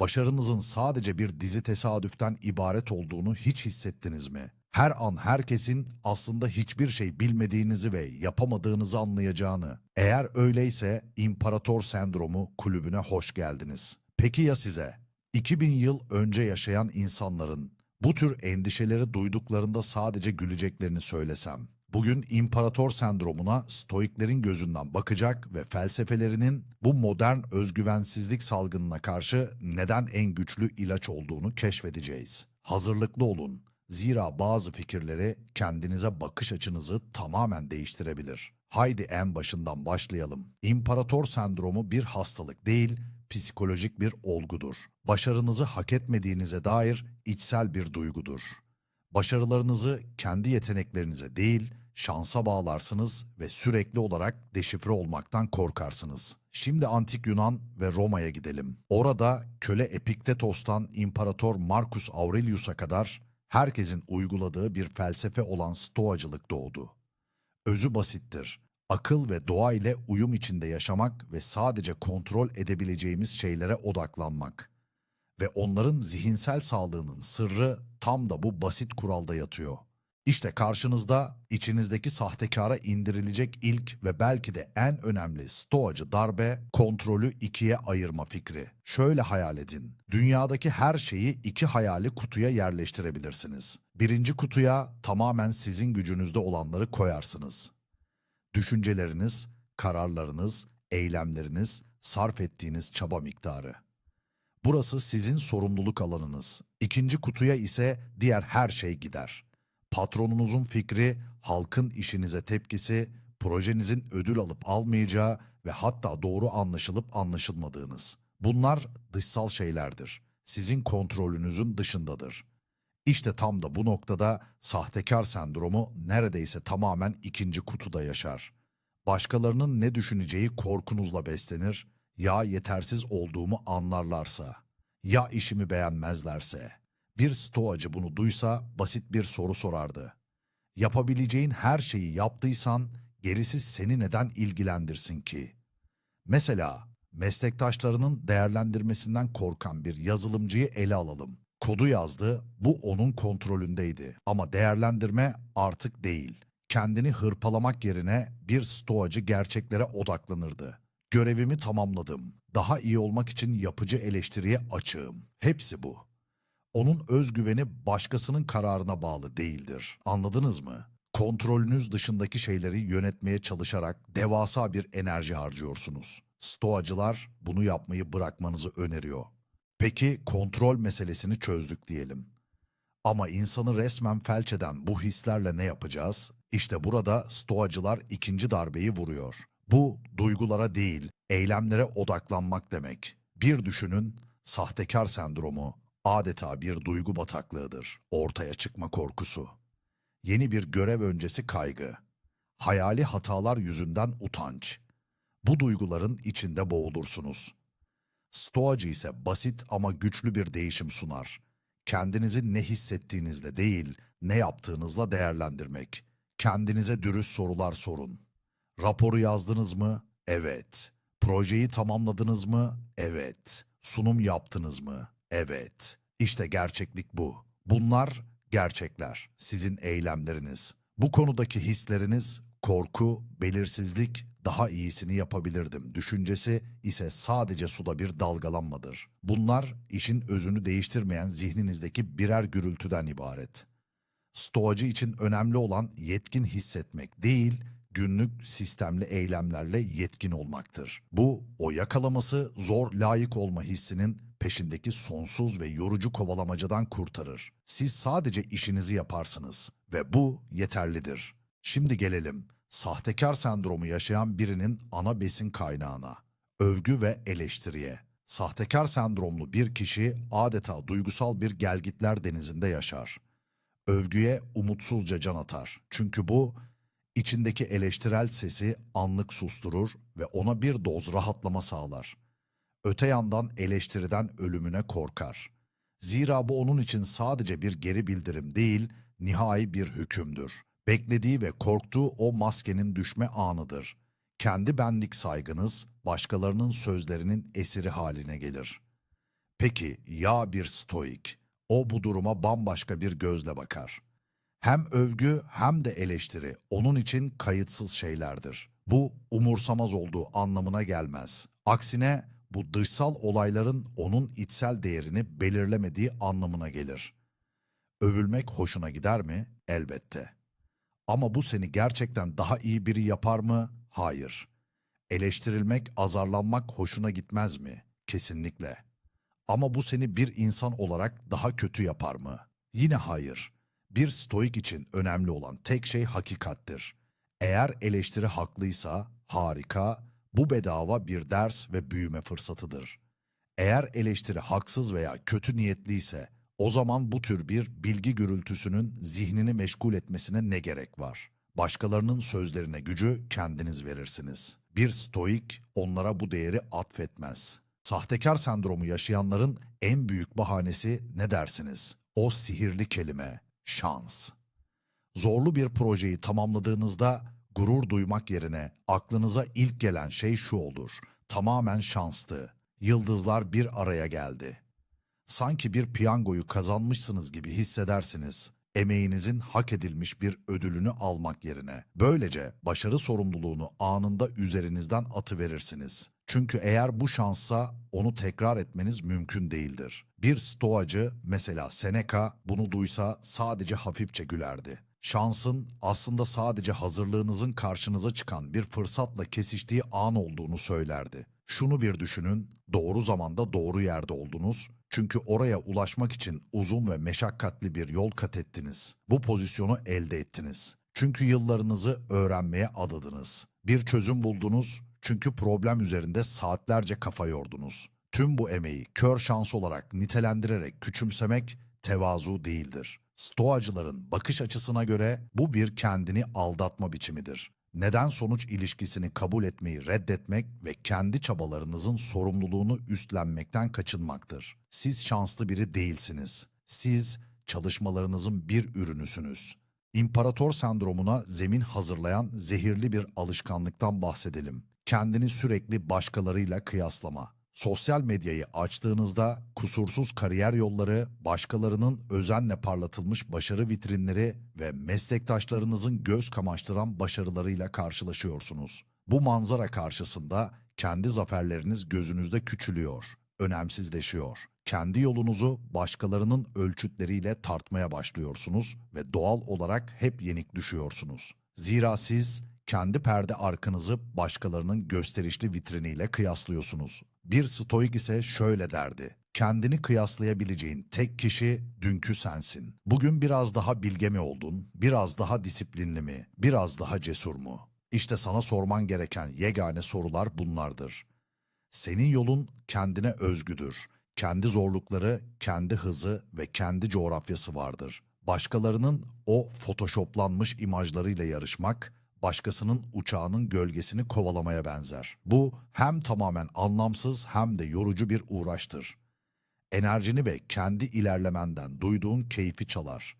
Başarınızın sadece bir dizi tesadüften ibaret olduğunu hiç hissettiniz mi? Her an herkesin aslında hiçbir şey bilmediğinizi ve yapamadığınızı anlayacağını. Eğer öyleyse İmparator Sendromu kulübüne hoş geldiniz. Peki ya size? 2000 yıl önce yaşayan insanların bu tür endişeleri duyduklarında sadece güleceklerini söylesem. Bugün imparator sendromuna stoiklerin gözünden bakacak ve felsefelerinin bu modern özgüvensizlik salgınına karşı neden en güçlü ilaç olduğunu keşfedeceğiz. Hazırlıklı olun. Zira bazı fikirleri kendinize bakış açınızı tamamen değiştirebilir. Haydi en başından başlayalım. İmparator sendromu bir hastalık değil, psikolojik bir olgudur. Başarınızı hak etmediğinize dair içsel bir duygudur. Başarılarınızı kendi yeteneklerinize değil, şansa bağlarsınız ve sürekli olarak deşifre olmaktan korkarsınız. Şimdi Antik Yunan ve Roma'ya gidelim. Orada köle Epiktetos'tan İmparator Marcus Aurelius'a kadar herkesin uyguladığı bir felsefe olan Stoacılık doğdu. Özü basittir. Akıl ve doğa ile uyum içinde yaşamak ve sadece kontrol edebileceğimiz şeylere odaklanmak. Ve onların zihinsel sağlığının sırrı tam da bu basit kuralda yatıyor. İşte karşınızda içinizdeki sahtekara indirilecek ilk ve belki de en önemli stoacı darbe kontrolü ikiye ayırma fikri. Şöyle hayal edin. Dünyadaki her şeyi iki hayali kutuya yerleştirebilirsiniz. Birinci kutuya tamamen sizin gücünüzde olanları koyarsınız. Düşünceleriniz, kararlarınız, eylemleriniz, sarf ettiğiniz çaba miktarı. Burası sizin sorumluluk alanınız. İkinci kutuya ise diğer her şey gider. Patronunuzun fikri, halkın işinize tepkisi, projenizin ödül alıp almayacağı ve hatta doğru anlaşılıp anlaşılmadığınız. Bunlar dışsal şeylerdir. Sizin kontrolünüzün dışındadır. İşte tam da bu noktada sahtekar sendromu neredeyse tamamen ikinci kutuda yaşar. Başkalarının ne düşüneceği korkunuzla beslenir, ya yetersiz olduğumu anlarlarsa, ya işimi beğenmezlerse. Bir stoacı bunu duysa basit bir soru sorardı. Yapabileceğin her şeyi yaptıysan gerisi seni neden ilgilendirsin ki? Mesela meslektaşlarının değerlendirmesinden korkan bir yazılımcıyı ele alalım. Kodu yazdı, bu onun kontrolündeydi. Ama değerlendirme artık değil. Kendini hırpalamak yerine bir stoacı gerçeklere odaklanırdı. Görevimi tamamladım. Daha iyi olmak için yapıcı eleştiriye açığım. Hepsi bu. Onun özgüveni başkasının kararına bağlı değildir. Anladınız mı? Kontrolünüz dışındaki şeyleri yönetmeye çalışarak devasa bir enerji harcıyorsunuz. Stoacılar bunu yapmayı bırakmanızı öneriyor. Peki kontrol meselesini çözdük diyelim. Ama insanı resmen felç eden bu hislerle ne yapacağız? İşte burada stoacılar ikinci darbeyi vuruyor. Bu duygulara değil, eylemlere odaklanmak demek. Bir düşünün, sahtekar sendromu adeta bir duygu bataklığıdır. Ortaya çıkma korkusu. Yeni bir görev öncesi kaygı. Hayali hatalar yüzünden utanç. Bu duyguların içinde boğulursunuz. Stoacı ise basit ama güçlü bir değişim sunar. Kendinizi ne hissettiğinizle değil, ne yaptığınızla değerlendirmek. Kendinize dürüst sorular sorun. Raporu yazdınız mı? Evet. Projeyi tamamladınız mı? Evet. Sunum yaptınız mı? Evet. İşte gerçeklik bu. Bunlar gerçekler, sizin eylemleriniz. Bu konudaki hisleriniz, korku, belirsizlik, daha iyisini yapabilirdim düşüncesi ise sadece suda bir dalgalanmadır. Bunlar işin özünü değiştirmeyen zihninizdeki birer gürültüden ibaret. Stoacı için önemli olan yetkin hissetmek değil, günlük sistemli eylemlerle yetkin olmaktır. Bu, o yakalaması zor layık olma hissinin peşindeki sonsuz ve yorucu kovalamacadan kurtarır. Siz sadece işinizi yaparsınız ve bu yeterlidir. Şimdi gelelim sahtekar sendromu yaşayan birinin ana besin kaynağına, övgü ve eleştiriye. Sahtekar sendromlu bir kişi adeta duygusal bir gelgitler denizinde yaşar. Övgüye umutsuzca can atar. Çünkü bu içindeki eleştirel sesi anlık susturur ve ona bir doz rahatlama sağlar. Öte yandan eleştiriden ölümüne korkar. Zira bu onun için sadece bir geri bildirim değil, nihai bir hükümdür. Beklediği ve korktuğu o maskenin düşme anıdır. Kendi benlik saygınız başkalarının sözlerinin esiri haline gelir. Peki ya bir stoik? O bu duruma bambaşka bir gözle bakar. Hem övgü hem de eleştiri onun için kayıtsız şeylerdir. Bu umursamaz olduğu anlamına gelmez. Aksine bu dışsal olayların onun içsel değerini belirlemediği anlamına gelir. Övülmek hoşuna gider mi? Elbette. Ama bu seni gerçekten daha iyi biri yapar mı? Hayır. Eleştirilmek, azarlanmak hoşuna gitmez mi? Kesinlikle. Ama bu seni bir insan olarak daha kötü yapar mı? Yine hayır. Bir stoik için önemli olan tek şey hakikattir. Eğer eleştiri haklıysa harika, bu bedava bir ders ve büyüme fırsatıdır. Eğer eleştiri haksız veya kötü niyetliyse o zaman bu tür bir bilgi gürültüsünün zihnini meşgul etmesine ne gerek var? Başkalarının sözlerine gücü kendiniz verirsiniz. Bir stoik onlara bu değeri atfetmez. Sahtekar sendromu yaşayanların en büyük bahanesi ne dersiniz? O sihirli kelime, şans. Zorlu bir projeyi tamamladığınızda gurur duymak yerine aklınıza ilk gelen şey şu olur. Tamamen şanstı. Yıldızlar bir araya geldi. Sanki bir piyangoyu kazanmışsınız gibi hissedersiniz. Emeğinizin hak edilmiş bir ödülünü almak yerine. Böylece başarı sorumluluğunu anında üzerinizden atıverirsiniz. Çünkü eğer bu şanssa onu tekrar etmeniz mümkün değildir. Bir stoacı mesela Seneca bunu duysa sadece hafifçe gülerdi. Şansın aslında sadece hazırlığınızın karşınıza çıkan bir fırsatla kesiştiği an olduğunu söylerdi. Şunu bir düşünün, doğru zamanda doğru yerde oldunuz. Çünkü oraya ulaşmak için uzun ve meşakkatli bir yol kat ettiniz. Bu pozisyonu elde ettiniz. Çünkü yıllarınızı öğrenmeye adadınız. Bir çözüm buldunuz çünkü problem üzerinde saatlerce kafa yordunuz. Tüm bu emeği kör şans olarak nitelendirerek küçümsemek tevazu değildir. Stoacıların bakış açısına göre bu bir kendini aldatma biçimidir. Neden sonuç ilişkisini kabul etmeyi reddetmek ve kendi çabalarınızın sorumluluğunu üstlenmekten kaçınmaktır. Siz şanslı biri değilsiniz. Siz çalışmalarınızın bir ürünüsünüz. İmparator sendromuna zemin hazırlayan zehirli bir alışkanlıktan bahsedelim. Kendini sürekli başkalarıyla kıyaslama. Sosyal medyayı açtığınızda kusursuz kariyer yolları, başkalarının özenle parlatılmış başarı vitrinleri ve meslektaşlarınızın göz kamaştıran başarılarıyla karşılaşıyorsunuz. Bu manzara karşısında kendi zaferleriniz gözünüzde küçülüyor, önemsizleşiyor. Kendi yolunuzu başkalarının ölçütleriyle tartmaya başlıyorsunuz ve doğal olarak hep yenik düşüyorsunuz. Zira siz kendi perde arkanızı başkalarının gösterişli vitriniyle kıyaslıyorsunuz. Bir stoik ise şöyle derdi. Kendini kıyaslayabileceğin tek kişi dünkü sensin. Bugün biraz daha bilge mi oldun, biraz daha disiplinli mi, biraz daha cesur mu? İşte sana sorman gereken yegane sorular bunlardır. Senin yolun kendine özgüdür. Kendi zorlukları, kendi hızı ve kendi coğrafyası vardır. Başkalarının o photoshoplanmış imajlarıyla yarışmak, başkasının uçağının gölgesini kovalamaya benzer. Bu hem tamamen anlamsız hem de yorucu bir uğraştır. Enerjini ve kendi ilerlemenden duyduğun keyfi çalar.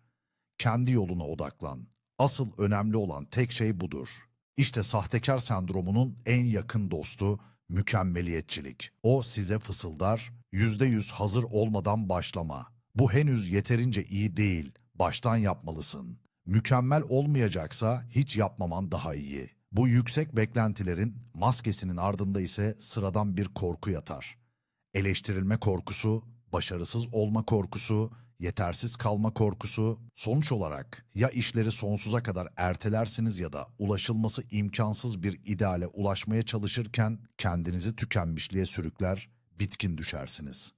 Kendi yoluna odaklan. Asıl önemli olan tek şey budur. İşte sahtekar sendromunun en yakın dostu mükemmeliyetçilik. O size fısıldar, yüzde yüz hazır olmadan başlama. Bu henüz yeterince iyi değil, baştan yapmalısın. Mükemmel olmayacaksa hiç yapmaman daha iyi. Bu yüksek beklentilerin maskesinin ardında ise sıradan bir korku yatar. Eleştirilme korkusu, başarısız olma korkusu, yetersiz kalma korkusu, sonuç olarak ya işleri sonsuza kadar ertelersiniz ya da ulaşılması imkansız bir ideale ulaşmaya çalışırken kendinizi tükenmişliğe sürükler, bitkin düşersiniz.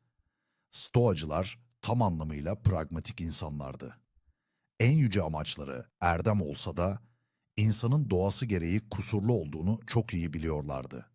Stoacılar tam anlamıyla pragmatik insanlardı. En yüce amaçları erdem olsa da insanın doğası gereği kusurlu olduğunu çok iyi biliyorlardı.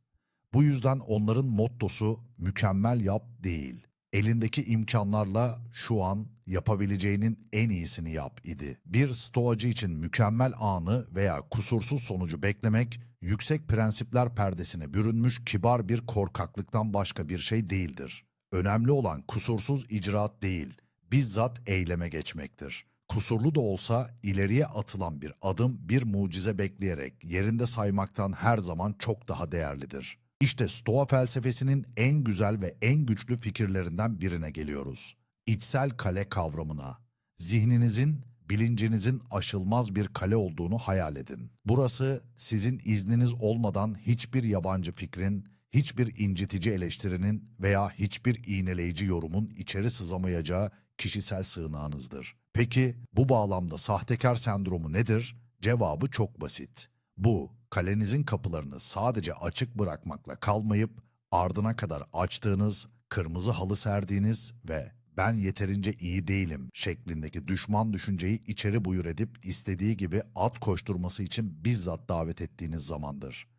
Bu yüzden onların mottosu mükemmel yap değil. Elindeki imkanlarla şu an yapabileceğinin en iyisini yap idi. Bir stoacı için mükemmel anı veya kusursuz sonucu beklemek yüksek prensipler perdesine bürünmüş kibar bir korkaklıktan başka bir şey değildir. Önemli olan kusursuz icraat değil, bizzat eyleme geçmektir. Kusurlu da olsa ileriye atılan bir adım bir mucize bekleyerek yerinde saymaktan her zaman çok daha değerlidir. İşte Stoa felsefesinin en güzel ve en güçlü fikirlerinden birine geliyoruz. İçsel kale kavramına. Zihninizin, bilincinizin aşılmaz bir kale olduğunu hayal edin. Burası sizin izniniz olmadan hiçbir yabancı fikrin, hiçbir incitici eleştirinin veya hiçbir iğneleyici yorumun içeri sızamayacağı kişisel sığınağınızdır. Peki bu bağlamda sahtekar sendromu nedir? Cevabı çok basit. Bu, kalenizin kapılarını sadece açık bırakmakla kalmayıp ardına kadar açtığınız, kırmızı halı serdiğiniz ve ben yeterince iyi değilim şeklindeki düşman düşünceyi içeri buyur edip istediği gibi at koşturması için bizzat davet ettiğiniz zamandır.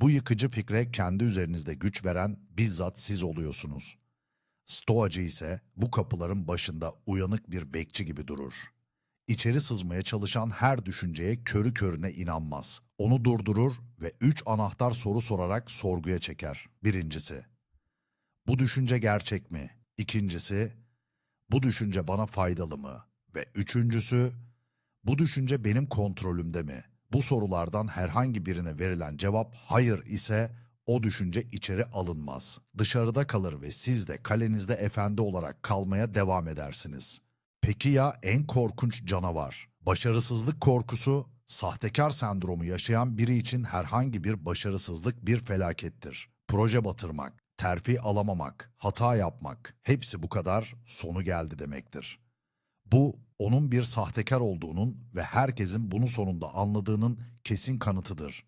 Bu yıkıcı fikre kendi üzerinizde güç veren bizzat siz oluyorsunuz. Stoacı ise bu kapıların başında uyanık bir bekçi gibi durur. İçeri sızmaya çalışan her düşünceye körü körüne inanmaz. Onu durdurur ve üç anahtar soru sorarak sorguya çeker. Birincisi, bu düşünce gerçek mi? İkincisi, bu düşünce bana faydalı mı? Ve üçüncüsü, bu düşünce benim kontrolümde mi? Bu sorulardan herhangi birine verilen cevap hayır ise o düşünce içeri alınmaz. Dışarıda kalır ve siz de kalenizde efendi olarak kalmaya devam edersiniz. Peki ya en korkunç canavar? Başarısızlık korkusu, sahtekar sendromu yaşayan biri için herhangi bir başarısızlık bir felakettir. Proje batırmak, terfi alamamak, hata yapmak, hepsi bu kadar sonu geldi demektir. Bu onun bir sahtekar olduğunun ve herkesin bunu sonunda anladığının kesin kanıtıdır.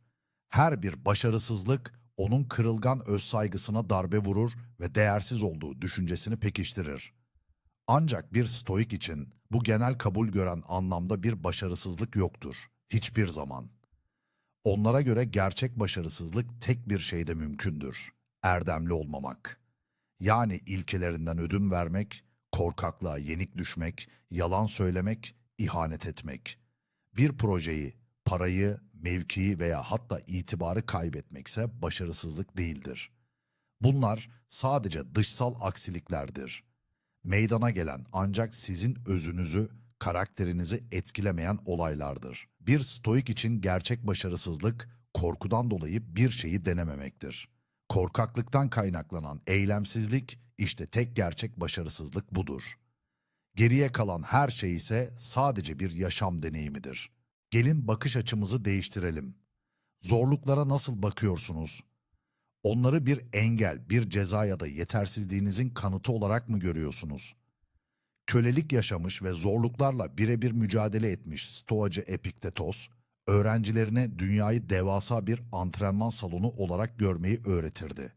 Her bir başarısızlık onun kırılgan öz saygısına darbe vurur ve değersiz olduğu düşüncesini pekiştirir. Ancak bir stoik için bu genel kabul gören anlamda bir başarısızlık yoktur. Hiçbir zaman. Onlara göre gerçek başarısızlık tek bir şeyde mümkündür. Erdemli olmamak. Yani ilkelerinden ödün vermek, korkaklığa yenik düşmek, yalan söylemek, ihanet etmek. Bir projeyi, parayı, mevkiyi veya hatta itibarı kaybetmekse başarısızlık değildir. Bunlar sadece dışsal aksiliklerdir. Meydana gelen ancak sizin özünüzü, karakterinizi etkilemeyen olaylardır. Bir stoik için gerçek başarısızlık, korkudan dolayı bir şeyi denememektir. Korkaklıktan kaynaklanan eylemsizlik, işte tek gerçek başarısızlık budur. Geriye kalan her şey ise sadece bir yaşam deneyimidir. Gelin bakış açımızı değiştirelim. Zorluklara nasıl bakıyorsunuz? Onları bir engel, bir ceza ya da yetersizliğinizin kanıtı olarak mı görüyorsunuz? Kölelik yaşamış ve zorluklarla birebir mücadele etmiş Stoacı Epiktetos, öğrencilerine dünyayı devasa bir antrenman salonu olarak görmeyi öğretirdi.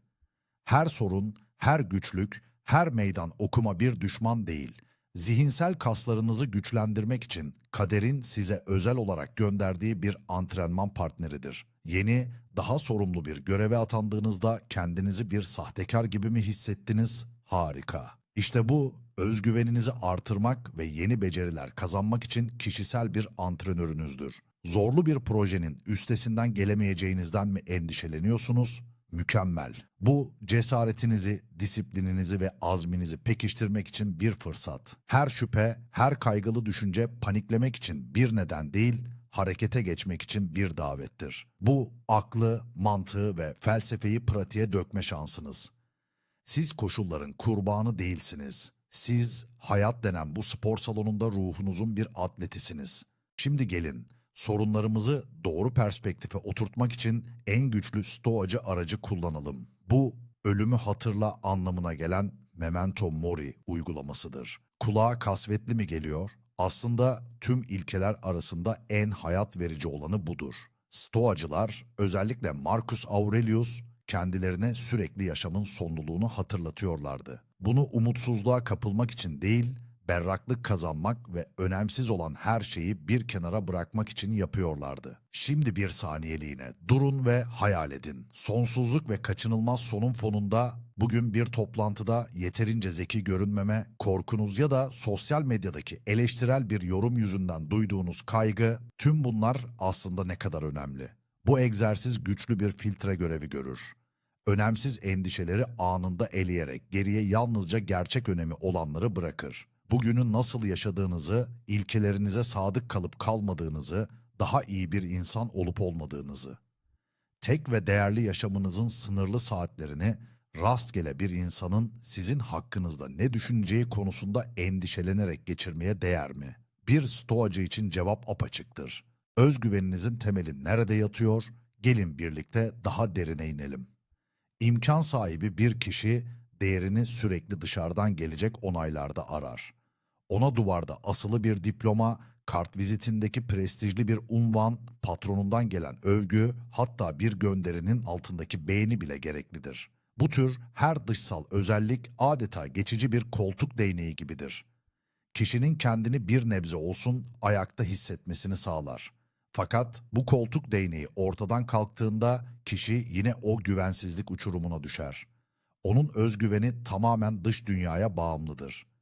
Her sorun, her güçlük, her meydan okuma bir düşman değil, zihinsel kaslarınızı güçlendirmek için kaderin size özel olarak gönderdiği bir antrenman partneridir. Yeni, daha sorumlu bir göreve atandığınızda kendinizi bir sahtekar gibi mi hissettiniz? Harika. İşte bu özgüveninizi artırmak ve yeni beceriler kazanmak için kişisel bir antrenörünüzdür. Zorlu bir projenin üstesinden gelemeyeceğinizden mi endişeleniyorsunuz? Mükemmel. Bu cesaretinizi, disiplininizi ve azminizi pekiştirmek için bir fırsat. Her şüphe, her kaygılı düşünce paniklemek için bir neden değil, harekete geçmek için bir davettir. Bu aklı, mantığı ve felsefeyi pratiğe dökme şansınız. Siz koşulların kurbanı değilsiniz. Siz hayat denen bu spor salonunda ruhunuzun bir atletisiniz. Şimdi gelin sorunlarımızı doğru perspektife oturtmak için en güçlü stoacı aracı kullanalım. Bu ölümü hatırla anlamına gelen memento mori uygulamasıdır. Kulağa kasvetli mi geliyor? Aslında tüm ilkeler arasında en hayat verici olanı budur. Stoacılar, özellikle Marcus Aurelius, kendilerine sürekli yaşamın sonluluğunu hatırlatıyorlardı. Bunu umutsuzluğa kapılmak için değil, berraklık kazanmak ve önemsiz olan her şeyi bir kenara bırakmak için yapıyorlardı. Şimdi bir saniyeliğine durun ve hayal edin. Sonsuzluk ve kaçınılmaz sonun fonunda bugün bir toplantıda yeterince zeki görünmeme, korkunuz ya da sosyal medyadaki eleştirel bir yorum yüzünden duyduğunuz kaygı, tüm bunlar aslında ne kadar önemli. Bu egzersiz güçlü bir filtre görevi görür önemsiz endişeleri anında eleyerek geriye yalnızca gerçek önemi olanları bırakır. Bugünü nasıl yaşadığınızı, ilkelerinize sadık kalıp kalmadığınızı, daha iyi bir insan olup olmadığınızı. tek ve değerli yaşamınızın sınırlı saatlerini rastgele bir insanın sizin hakkınızda ne düşüneceği konusunda endişelenerek geçirmeye değer mi? Bir stoacı için cevap apaçıktır. Özgüveninizin temeli nerede yatıyor? Gelin birlikte daha derine inelim. İmkan sahibi bir kişi değerini sürekli dışarıdan gelecek onaylarda arar. Ona duvarda asılı bir diploma, kartvizitindeki prestijli bir unvan, patronundan gelen övgü, hatta bir gönderinin altındaki beğeni bile gereklidir. Bu tür her dışsal özellik adeta geçici bir koltuk değneği gibidir. Kişinin kendini bir nebze olsun ayakta hissetmesini sağlar. Fakat bu koltuk değneği ortadan kalktığında kişi yine o güvensizlik uçurumuna düşer. Onun özgüveni tamamen dış dünyaya bağımlıdır.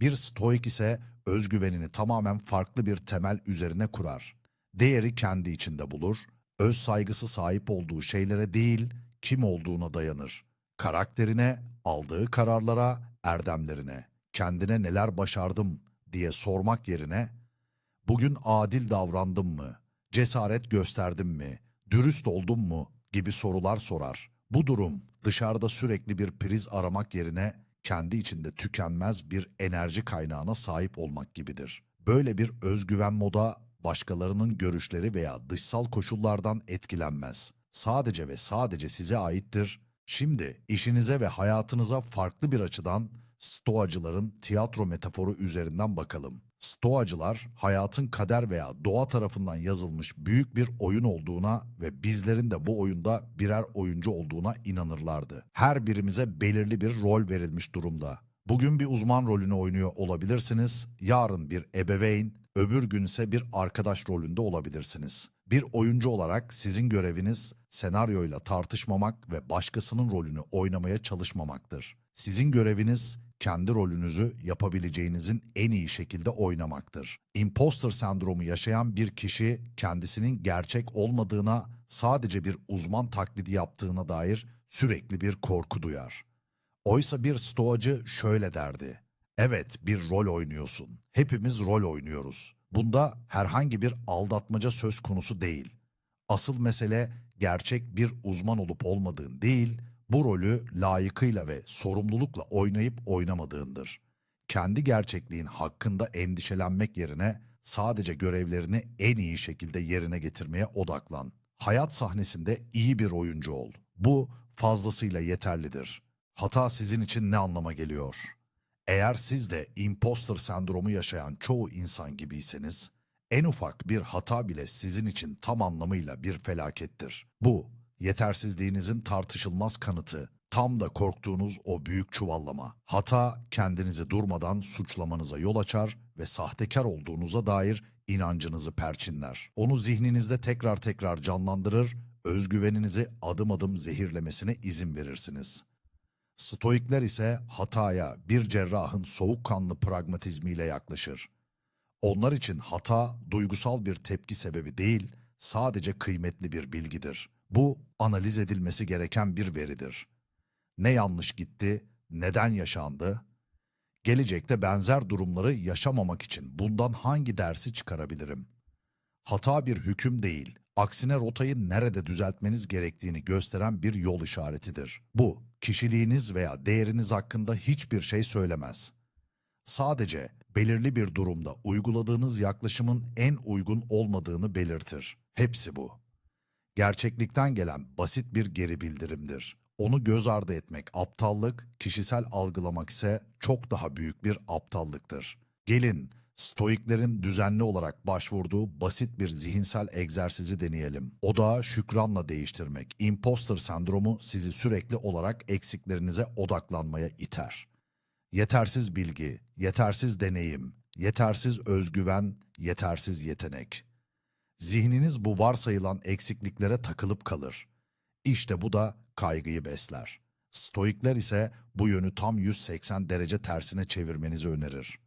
Bir stoik ise özgüvenini tamamen farklı bir temel üzerine kurar. Değeri kendi içinde bulur, öz saygısı sahip olduğu şeylere değil, kim olduğuna dayanır. Karakterine, aldığı kararlara, erdemlerine, kendine neler başardım diye sormak yerine, bugün adil davrandım mı, cesaret gösterdim mi, dürüst oldum mu gibi sorular sorar. Bu durum dışarıda sürekli bir priz aramak yerine kendi içinde tükenmez bir enerji kaynağına sahip olmak gibidir. Böyle bir özgüven moda başkalarının görüşleri veya dışsal koşullardan etkilenmez. Sadece ve sadece size aittir. Şimdi işinize ve hayatınıza farklı bir açıdan Stoacıların tiyatro metaforu üzerinden bakalım. Stoacılar hayatın kader veya doğa tarafından yazılmış büyük bir oyun olduğuna ve bizlerin de bu oyunda birer oyuncu olduğuna inanırlardı. Her birimize belirli bir rol verilmiş durumda. Bugün bir uzman rolünü oynuyor olabilirsiniz, yarın bir ebeveyn, öbür günse bir arkadaş rolünde olabilirsiniz. Bir oyuncu olarak sizin göreviniz senaryoyla tartışmamak ve başkasının rolünü oynamaya çalışmamaktır. Sizin göreviniz kendi rolünüzü yapabileceğinizin en iyi şekilde oynamaktır. Imposter sendromu yaşayan bir kişi kendisinin gerçek olmadığına, sadece bir uzman taklidi yaptığına dair sürekli bir korku duyar. Oysa bir stoacı şöyle derdi. Evet bir rol oynuyorsun. Hepimiz rol oynuyoruz. Bunda herhangi bir aldatmaca söz konusu değil. Asıl mesele gerçek bir uzman olup olmadığın değil, bu rolü layıkıyla ve sorumlulukla oynayıp oynamadığındır. Kendi gerçekliğin hakkında endişelenmek yerine sadece görevlerini en iyi şekilde yerine getirmeye odaklan. Hayat sahnesinde iyi bir oyuncu ol. Bu fazlasıyla yeterlidir. Hata sizin için ne anlama geliyor? Eğer siz de imposter sendromu yaşayan çoğu insan gibiyseniz, en ufak bir hata bile sizin için tam anlamıyla bir felakettir. Bu, yetersizliğinizin tartışılmaz kanıtı, tam da korktuğunuz o büyük çuvallama. Hata kendinizi durmadan suçlamanıza yol açar ve sahtekar olduğunuza dair inancınızı perçinler. Onu zihninizde tekrar tekrar canlandırır, özgüveninizi adım adım zehirlemesine izin verirsiniz. Stoikler ise hataya bir cerrahın soğukkanlı pragmatizmiyle yaklaşır. Onlar için hata duygusal bir tepki sebebi değil, sadece kıymetli bir bilgidir. Bu analiz edilmesi gereken bir veridir. Ne yanlış gitti, neden yaşandı? Gelecekte benzer durumları yaşamamak için bundan hangi dersi çıkarabilirim? Hata bir hüküm değil, aksine rotayı nerede düzeltmeniz gerektiğini gösteren bir yol işaretidir. Bu, kişiliğiniz veya değeriniz hakkında hiçbir şey söylemez. Sadece belirli bir durumda uyguladığınız yaklaşımın en uygun olmadığını belirtir. Hepsi bu. Gerçeklikten gelen basit bir geri bildirimdir. Onu göz ardı etmek aptallık, kişisel algılamak ise çok daha büyük bir aptallıktır. Gelin, Stoiklerin düzenli olarak başvurduğu basit bir zihinsel egzersizi deneyelim. O da şükranla değiştirmek. Imposter sendromu sizi sürekli olarak eksiklerinize odaklanmaya iter. Yetersiz bilgi, yetersiz deneyim, yetersiz özgüven, yetersiz yetenek. Zihniniz bu varsayılan eksikliklere takılıp kalır. İşte bu da kaygıyı besler. Stoikler ise bu yönü tam 180 derece tersine çevirmenizi önerir.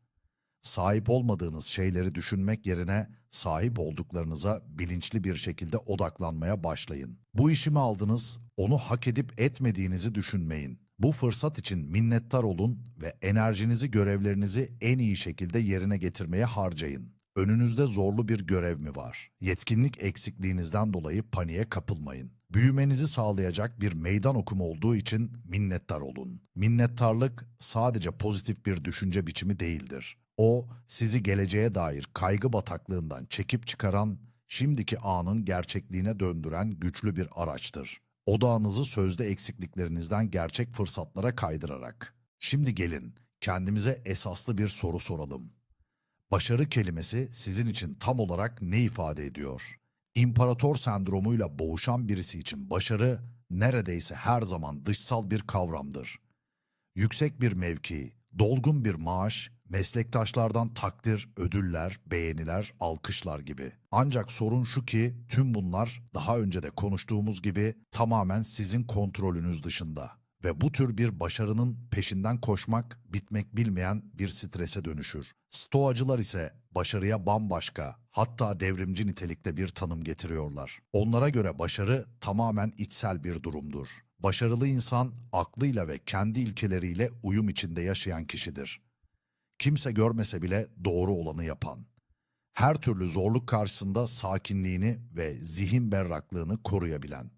Sahip olmadığınız şeyleri düşünmek yerine sahip olduklarınıza bilinçli bir şekilde odaklanmaya başlayın. Bu işimi aldınız, onu hak edip etmediğinizi düşünmeyin. Bu fırsat için minnettar olun ve enerjinizi görevlerinizi en iyi şekilde yerine getirmeye harcayın. Önünüzde zorlu bir görev mi var? Yetkinlik eksikliğinizden dolayı paniğe kapılmayın. Büyümenizi sağlayacak bir meydan okuma olduğu için minnettar olun. Minnettarlık sadece pozitif bir düşünce biçimi değildir. O, sizi geleceğe dair kaygı bataklığından çekip çıkaran, şimdiki anın gerçekliğine döndüren güçlü bir araçtır. Odağınızı sözde eksikliklerinizden gerçek fırsatlara kaydırarak. Şimdi gelin, kendimize esaslı bir soru soralım. Başarı kelimesi sizin için tam olarak ne ifade ediyor? İmparator sendromuyla boğuşan birisi için başarı neredeyse her zaman dışsal bir kavramdır. Yüksek bir mevki, dolgun bir maaş, meslektaşlardan takdir, ödüller, beğeniler, alkışlar gibi. Ancak sorun şu ki tüm bunlar daha önce de konuştuğumuz gibi tamamen sizin kontrolünüz dışında. Ve bu tür bir başarının peşinden koşmak bitmek bilmeyen bir strese dönüşür. Stoacılar ise başarıya bambaşka, hatta devrimci nitelikte bir tanım getiriyorlar. Onlara göre başarı tamamen içsel bir durumdur. Başarılı insan aklıyla ve kendi ilkeleriyle uyum içinde yaşayan kişidir. Kimse görmese bile doğru olanı yapan. Her türlü zorluk karşısında sakinliğini ve zihin berraklığını koruyabilen.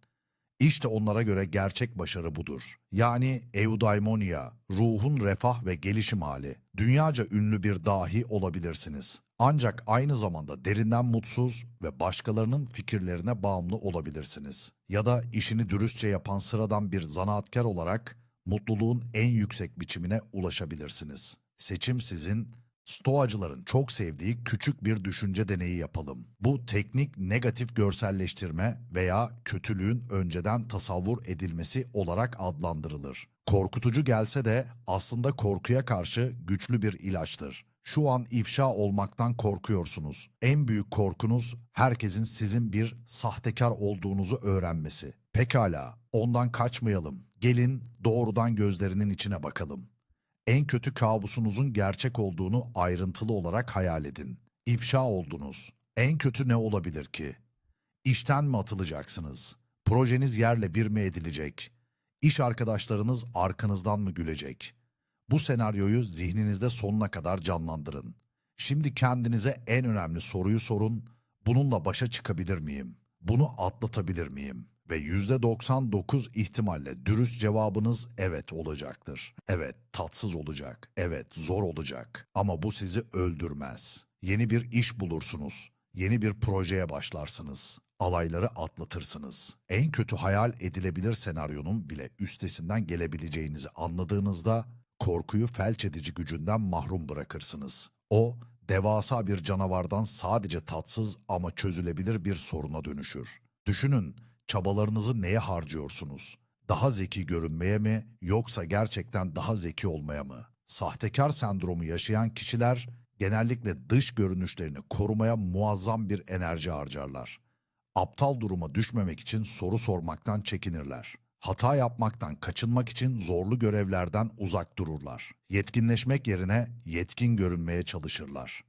İşte onlara göre gerçek başarı budur. Yani eudaimonia, ruhun refah ve gelişim hali. Dünyaca ünlü bir dahi olabilirsiniz. Ancak aynı zamanda derinden mutsuz ve başkalarının fikirlerine bağımlı olabilirsiniz. Ya da işini dürüstçe yapan sıradan bir zanaatkar olarak mutluluğun en yüksek biçimine ulaşabilirsiniz. Seçim sizin, Stoacıların çok sevdiği küçük bir düşünce deneyi yapalım. Bu teknik negatif görselleştirme veya kötülüğün önceden tasavvur edilmesi olarak adlandırılır. Korkutucu gelse de aslında korkuya karşı güçlü bir ilaçtır. Şu an ifşa olmaktan korkuyorsunuz. En büyük korkunuz herkesin sizin bir sahtekar olduğunuzu öğrenmesi. Pekala, ondan kaçmayalım. Gelin doğrudan gözlerinin içine bakalım. En kötü kabusunuzun gerçek olduğunu ayrıntılı olarak hayal edin. İfşa oldunuz. En kötü ne olabilir ki? İşten mi atılacaksınız? Projeniz yerle bir mi edilecek? İş arkadaşlarınız arkanızdan mı gülecek? Bu senaryoyu zihninizde sonuna kadar canlandırın. Şimdi kendinize en önemli soruyu sorun. Bununla başa çıkabilir miyim? Bunu atlatabilir miyim? Ve %99 ihtimalle dürüst cevabınız evet olacaktır. Evet, tatsız olacak. Evet, zor olacak. Ama bu sizi öldürmez. Yeni bir iş bulursunuz. Yeni bir projeye başlarsınız. Alayları atlatırsınız. En kötü hayal edilebilir senaryonun bile üstesinden gelebileceğinizi anladığınızda korkuyu felç edici gücünden mahrum bırakırsınız. O, devasa bir canavardan sadece tatsız ama çözülebilir bir soruna dönüşür. Düşünün, çabalarınızı neye harcıyorsunuz? Daha zeki görünmeye mi yoksa gerçekten daha zeki olmaya mı? Sahtekar sendromu yaşayan kişiler genellikle dış görünüşlerini korumaya muazzam bir enerji harcarlar. Aptal duruma düşmemek için soru sormaktan çekinirler. Hata yapmaktan kaçınmak için zorlu görevlerden uzak dururlar. Yetkinleşmek yerine yetkin görünmeye çalışırlar.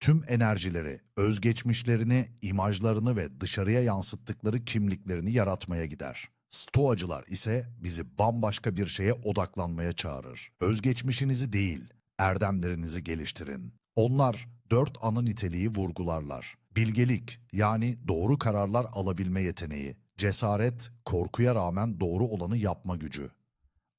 Tüm enerjileri, özgeçmişlerini, imajlarını ve dışarıya yansıttıkları kimliklerini yaratmaya gider. Stoacılar ise bizi bambaşka bir şeye odaklanmaya çağırır. Özgeçmişinizi değil, erdemlerinizi geliştirin. Onlar dört ana niteliği vurgularlar. Bilgelik yani doğru kararlar alabilme yeteneği, cesaret, korkuya rağmen doğru olanı yapma gücü,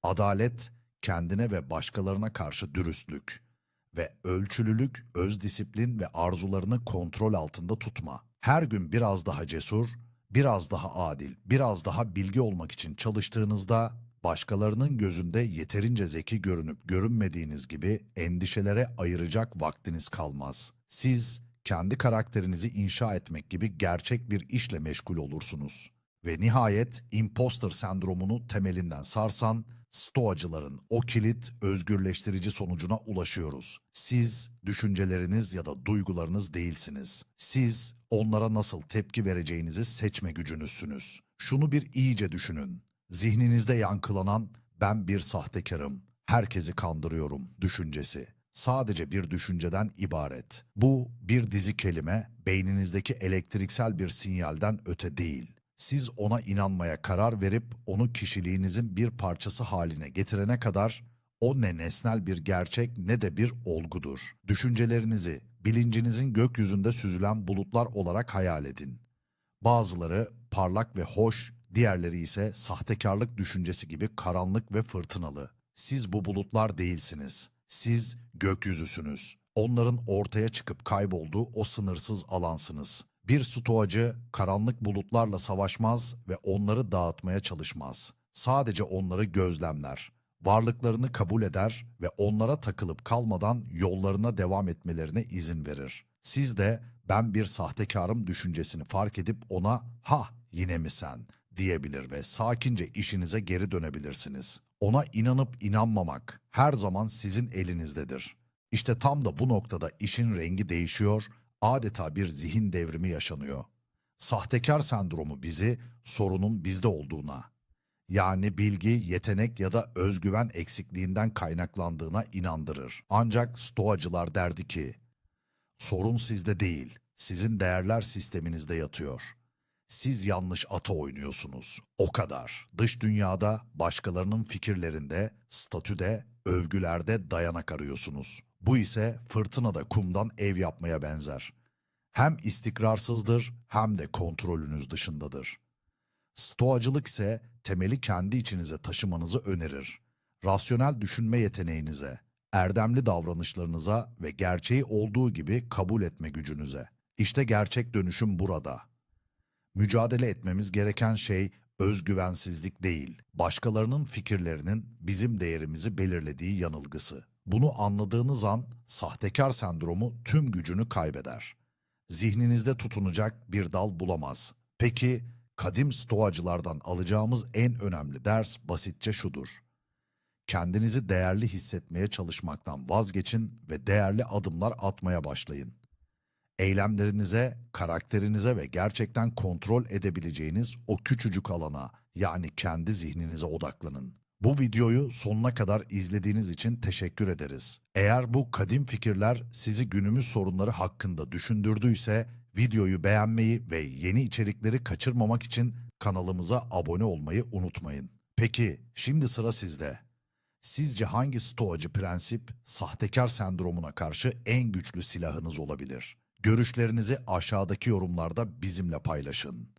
adalet, kendine ve başkalarına karşı dürüstlük ve ölçülülük, öz disiplin ve arzularını kontrol altında tutma. Her gün biraz daha cesur, biraz daha adil, biraz daha bilgi olmak için çalıştığınızda başkalarının gözünde yeterince zeki görünüp görünmediğiniz gibi endişelere ayıracak vaktiniz kalmaz. Siz kendi karakterinizi inşa etmek gibi gerçek bir işle meşgul olursunuz. Ve nihayet imposter sendromunu temelinden sarsan Stoacıların o kilit özgürleştirici sonucuna ulaşıyoruz. Siz düşünceleriniz ya da duygularınız değilsiniz. Siz onlara nasıl tepki vereceğinizi seçme gücünüzsünüz. Şunu bir iyice düşünün. Zihninizde yankılanan ben bir sahtekarım, herkesi kandırıyorum düşüncesi. Sadece bir düşünceden ibaret. Bu bir dizi kelime beyninizdeki elektriksel bir sinyalden öte değil. Siz ona inanmaya karar verip onu kişiliğinizin bir parçası haline getirene kadar o ne nesnel bir gerçek ne de bir olgudur. Düşüncelerinizi bilincinizin gökyüzünde süzülen bulutlar olarak hayal edin. Bazıları parlak ve hoş, Diğerleri ise sahtekarlık düşüncesi gibi karanlık ve fırtınalı. Siz bu bulutlar değilsiniz. Siz gökyüzüsünüz. Onların ortaya çıkıp kaybolduğu o sınırsız alansınız. Bir stoacı karanlık bulutlarla savaşmaz ve onları dağıtmaya çalışmaz. Sadece onları gözlemler. Varlıklarını kabul eder ve onlara takılıp kalmadan yollarına devam etmelerine izin verir. Siz de ben bir sahtekarım düşüncesini fark edip ona ha yine mi sen diyebilir ve sakince işinize geri dönebilirsiniz. Ona inanıp inanmamak her zaman sizin elinizdedir. İşte tam da bu noktada işin rengi değişiyor, adeta bir zihin devrimi yaşanıyor. Sahtekar sendromu bizi sorunun bizde olduğuna, yani bilgi, yetenek ya da özgüven eksikliğinden kaynaklandığına inandırır. Ancak stoacılar derdi ki, sorun sizde değil, sizin değerler sisteminizde yatıyor. Siz yanlış ata oynuyorsunuz. O kadar. Dış dünyada, başkalarının fikirlerinde, statüde, övgülerde dayanak arıyorsunuz. Bu ise fırtınada kumdan ev yapmaya benzer. Hem istikrarsızdır hem de kontrolünüz dışındadır. Stoacılık ise temeli kendi içinize taşımanızı önerir. Rasyonel düşünme yeteneğinize, erdemli davranışlarınıza ve gerçeği olduğu gibi kabul etme gücünüze. İşte gerçek dönüşüm burada. Mücadele etmemiz gereken şey özgüvensizlik değil, başkalarının fikirlerinin bizim değerimizi belirlediği yanılgısı. Bunu anladığınız an sahtekar sendromu tüm gücünü kaybeder. Zihninizde tutunacak bir dal bulamaz. Peki kadim stoacılardan alacağımız en önemli ders basitçe şudur. Kendinizi değerli hissetmeye çalışmaktan vazgeçin ve değerli adımlar atmaya başlayın. Eylemlerinize, karakterinize ve gerçekten kontrol edebileceğiniz o küçücük alana yani kendi zihninize odaklanın. Bu videoyu sonuna kadar izlediğiniz için teşekkür ederiz. Eğer bu kadim fikirler sizi günümüz sorunları hakkında düşündürdüyse videoyu beğenmeyi ve yeni içerikleri kaçırmamak için kanalımıza abone olmayı unutmayın. Peki şimdi sıra sizde. Sizce hangi stoacı prensip sahtekar sendromuna karşı en güçlü silahınız olabilir? Görüşlerinizi aşağıdaki yorumlarda bizimle paylaşın.